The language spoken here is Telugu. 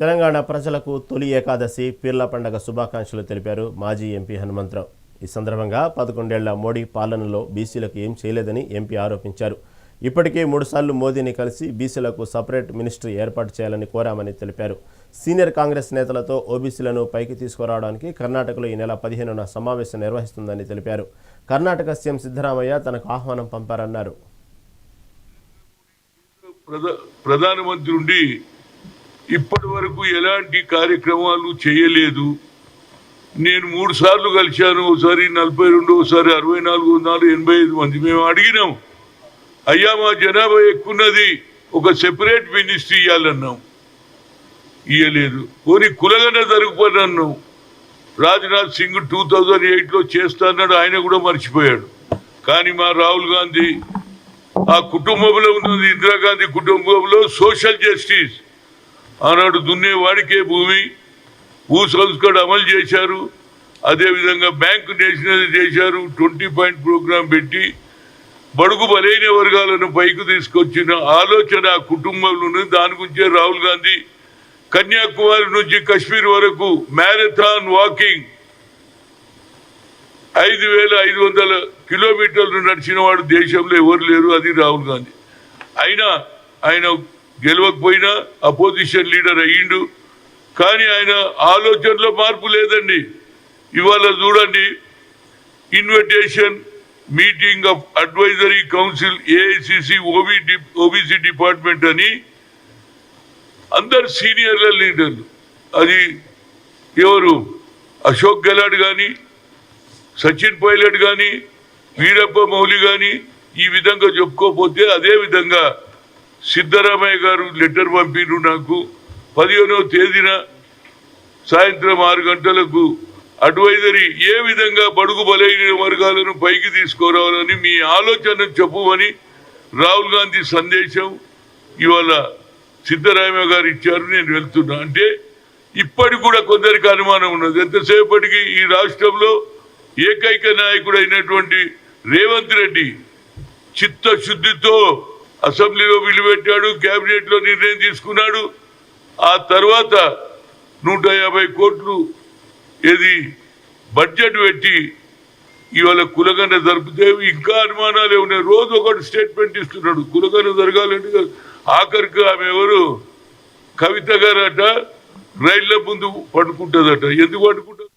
తెలంగాణ ప్రజలకు తొలి ఏకాదశి పీర్ల పండగ శుభాకాంక్షలు తెలిపారు మాజీ ఎంపీ హనుమంతరావు. ఈ సందర్భంగా పదకొండేళ్ళ మోడీ పాలనలో బీసీలకు ఏం చేయలేదని ఎంపీ ఆరోపించారు. ఇప్పటికే మూడుసార్లు మోదీని కలిసి బీసీలకు సపరేట్ మినిస్ట్రీ ఏర్పాటు చేయాలని కోరామని తెలిపారు. సీనియర్ కాంగ్రెస్ నేతలతో ఓబీసీలను పైకి తీసుకురావడానికి కర్ణాటకలో ఈ నెల పదిహేనున సమావేశం నిర్వహిస్తుందని తెలిపారు. కర్ణాటక సీఎం సిద్ధరామయ్య తనకు ఆహ్వానం పంపారన్నారు. ప్రధానమంత్రి ఇప్పటి వరకు ఎలాంటి కార్యక్రమాలు చేయలేదు. నేను మూడు సార్లు కలిశాను ఒకసారి నలభై రెండు ఒకసారి అరవై నాలుగు నాలుగు ఎనభై ఐదు మంది. మేము అడిగినాం అయ్యా మా జనాభా ఎక్కున్నది ఒక సెపరేట్ మినిస్ట్రీ ఇవ్వాలన్నాం ఇయ్యలేదు. పోనీ కులగన జరుగుపడన్నాం రాజ్నాథ్ సింగ్ టూ థౌజండ్ ఎయిట్లో చేస్తాన్నాడు ఆయన కూడా మర్చిపోయాడు. కానీ మా రాహుల్ గాంధీ ఆ కుటుంబంలో ఉన్నది ఇందిరాగాంధీ కుటుంబంలో సోషల్ జస్టిస్ ఆనాడు దున్నేవాడికే భూమి భూ సంస్కరణ అమలు చేశారు. అదేవిధంగా బ్యాంకు నేషనల్ చేశారు. ట్వంటీ పాయింట్ ప్రోగ్రాం పెట్టి బడుగు బలైన వర్గాలను పైకి తీసుకొచ్చిన ఆలోచన ఆ దాని గురించే రాహుల్ గాంధీ కన్యాకుమారి నుంచి కశ్మీర్ వరకు మ్యారథాన్ వాకింగ్ ఐదు వేల ఐదు వందల కిలోమీటర్లు నడిచిన వాడు దేశంలో ఎవరు లేరు? అది రాహుల్ గాంధీ. అయినా ఆయన గెలవకపోయినా అపోజిషన్ లీడర్ అయ్యిండు. కానీ ఆయన ఆలోచనలో మార్పు లేదండి. ఇవాళ చూడండి invitation meeting of advisory council AICC OB OBC department అని అందరు సీనియర్ల లీడర్లు. అది ఎవరు? అశోక్ గెలాడ్ కానీ సచిన్ పైలట్ కానీ వీరప్ప మౌలి కానీ ఈ విధంగా చెప్పుకోకపోతే అదే విధంగా సిద్ధరామయ్య గారు లెటర్ పంపిరు నాకు. పదిహేనో తేదీన సాయంత్రం ఆరు గంటలకు అడ్వైజరీ ఏ విధంగా బడుగు బలైన వర్గాలను పైకి తీసుకురావాలని మీ ఆలోచన చెప్పుమని రాహుల్ గాంధీ సందేశం ఇవాళ సిద్ధరామయ్య గారు ఇచ్చారు నేను వెళ్తున్నా. అంటే ఇప్పటికి కూడా కొందరికి అనుమానం ఉన్నది. ఎంతసేపటికి ఈ రాష్ట్రంలో ఏకైక నాయకుడు అయినటువంటి రేవంత్ రెడ్డి చిత్తశుద్ధితో అసెంబ్లీలో నిలబెట్టాడు కేబినెట్లో నిర్ణయం తీసుకున్నాడు. ఆ తర్వాత నూట యాభై కోట్లు ఏది? బడ్జెట్ పెట్టి ఇవాళ కులగన్న జరిపితే ఇంకా అనుమానాలు ఉన్నాయి. రోజు ఒకటి స్టేట్మెంట్ ఇస్తున్నాడు కులగన్న జరగాలంటే ఆఖరికి ఆమె ఎవరు? కవిత గారట రైళ్ళ ముందు పడుకుంటుందట. ఎందుకు పడుకుంటుంది?